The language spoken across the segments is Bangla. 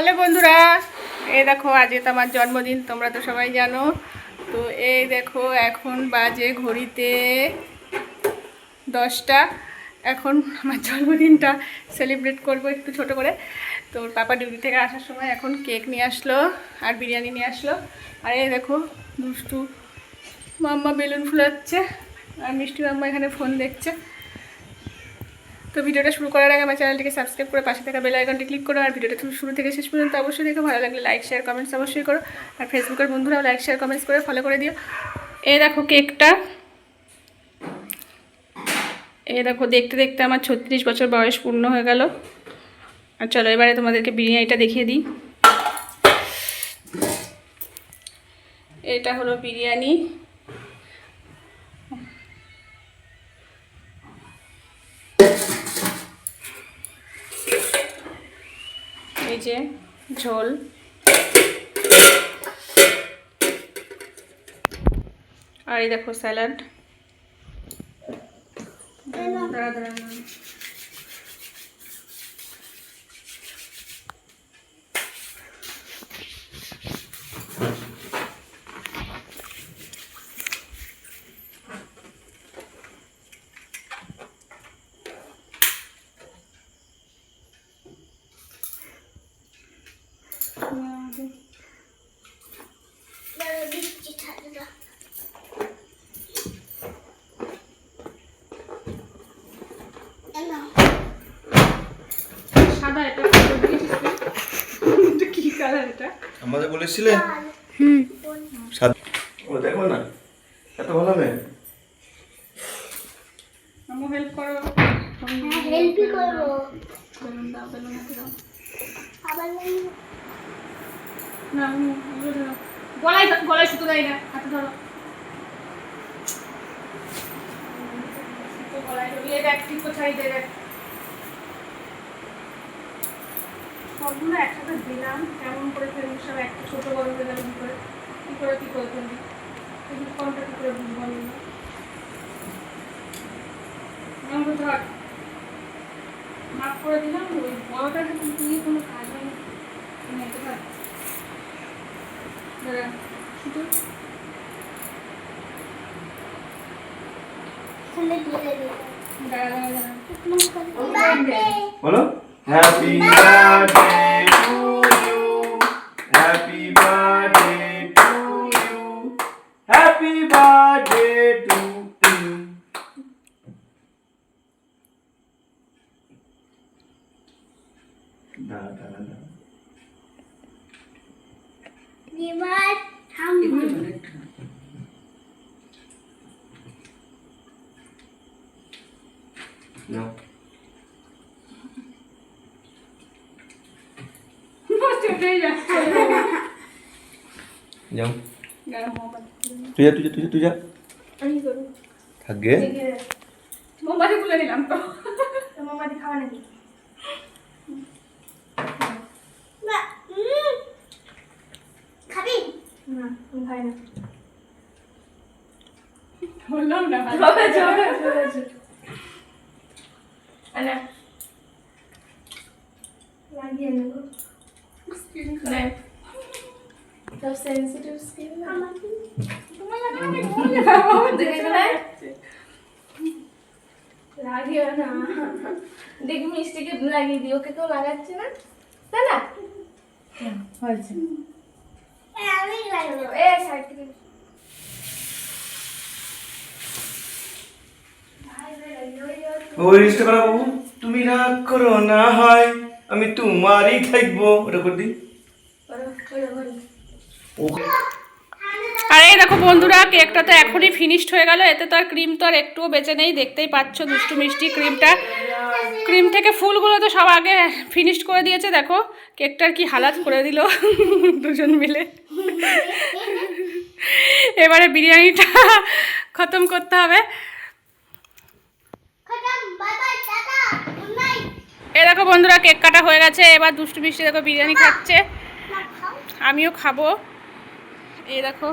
হ্যালো বন্ধুরা, এই দেখো আজকে তো আমার জন্মদিন, তোমরা তো সবাই জানো। তো এই দেখো এখন বাজে ঘড়িতে দশটা। এখন আমার জন্মদিনটা সেলিব্রেট করব একটু ছোট করে। তো পাপা ডিউটি থেকে আসার সময় এখন কেক নিয়ে আসলো আর বিরিয়ানি নিয়ে আসলো। আর এই দেখো দুষ্টু মাম্মা বেলুন ফুলাচ্ছে আর মিষ্টি মাম্মা এখানে ফোন দেখছে। তো ভিডিওটা শুরু করার আগে আমার চ্যানেলটিকে সাবস্ক্রাইব করে পাশে থাকা বেল আইকনটি ক্লিক করো, আর ভিডিওটা তুমি শুরু থেকে শেষ পর্যন্ত অবশ্যই দেখো। ভালো লাগলে লাইক শেয়ার কমেন্টস অবশ্যই করো। আর ফেসবুকের বন্ধুরাও লাইক শেয়ার কমেন্টস করে ফলো করে দিও। এ দেখো কেকটা। এ দেখো দেখতে দেখতে আমার ছত্রিশ বছর বয়স পূর্ণ হয়ে গেল। আর চলো এবারে তোমাদেরকে বিরিয়ানিটা দেখিয়ে দিই। এটা হলো বিরিয়ানি। এই যে ঝোল। আর এই দেখো স্যালাড। কালার এটা আমাদের বলেছিলে সাত ও দেখো না। এত ভালো মেয়ে। আমু হেল্প করো। হ্যাঁ হেল্পই করব। বেলুন দাও বেলুন দাও। আবার না আমু ধরো। গলায় গলায় সুতো দেয় না হাতে ধরো। গলায় দেখ ঠিক কোথায় দে দেখ সবগুলো একসাথে দিলাম কেমন করে ফেলবি সব একটা ছোট বড় হয়ে গেল কি করে? কি করে কি করে ফেলবি? কোনটা কি করে বুঝব আমি আমাকে ধর মাফ করে দিলাম ওই বড়টা দিয়ে কোনো কাজ হয় না এটা ধর শুধু বলো। Happy birthday to you. Happy birthday to you. Happy birthday to you. Da da da. Nimat hamd. No. যাও তুই যা তুই যা তুই যা তুই যা থাকবে মোমবাতি খুলে নিলাম তো মোমবাতি খাওয়া নাকি খাবি না খাই না বললাম না আনা লাগিয়ে নেব স্ক্রিন খুলে সব সেন্সিটিভ স্কিন না তোমার লাগে আমি ঘুমিয়ে যাব দেখে লাগিও না দেখি মিষ্টিকে লাগিয়ে দিই ওকে কেউ লাগাচ্ছে না? তাই না হয়েছে আমি এ সাইড থেকে ওই রিস্টা করা বাবু। তুমি রাগ করো না হয়। আমি তোমারই থাকব। ওটা করে দিই। আর, দেখো বন্ধুরা, কেকটা তো এখনই ফিনিশড হয়ে গেল। এতে তো আর ক্রিম তো আর একটুও বেঁচে নেই। দেখতেই পাচ্ছ, দুষ্টু মিষ্টি ক্রিমটা ক্রিম থেকে ফুলগুলো তো সব আগে ফিনিশড করে দিয়েছে। দেখো, কেকটার কি হালাত করে দিল। দুজন মিলে। এবারে বিরিয়ানিটা খতম করতে হবে। এ দেখো বন্ধুরা, কেক কাটা হয়ে গেছে। এবার দুষ্টু মিষ্টি দেখো বিরিয়ানি খাচ্ছে। আমিও খাব। এ দেখো।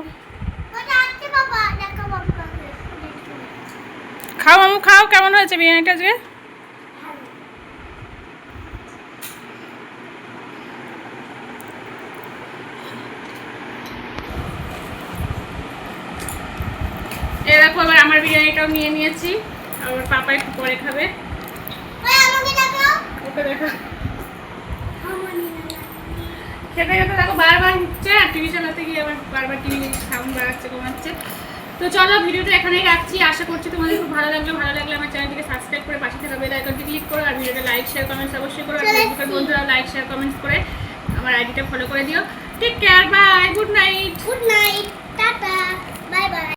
খাও মামু, খাও। কেমন হয়েছে বিরিয়ানিটা আজকে? এ দেখো আবার আমার বিরিয়ানিটাও নিয়ে নিয়েছি। আমার পাপাই পরে খাবে। দেখো বারবার হচ্ছে টিভি চালাতে গিয়ে আবার বারবার টিভি তো চলো, ভিডিওটা এখানেই রাখছি। আশা করছি তোমাদের খুব ভালো লাগল। ভালো লাগলে আমার চ্যানেলটিকে সাবস্ক্রাইব করে পাশে থাকা বেল আইকনটি ক্লিক করো, আর ভিডিওটা লাইক শেয়ার কমেন্টস অবশ্যই করো। আর বন্ধুরা লাইক শেয়ার কমেন্টস করে আমার আইডিটা ফলো করে দিও। Take care bye good night good night tata bye bye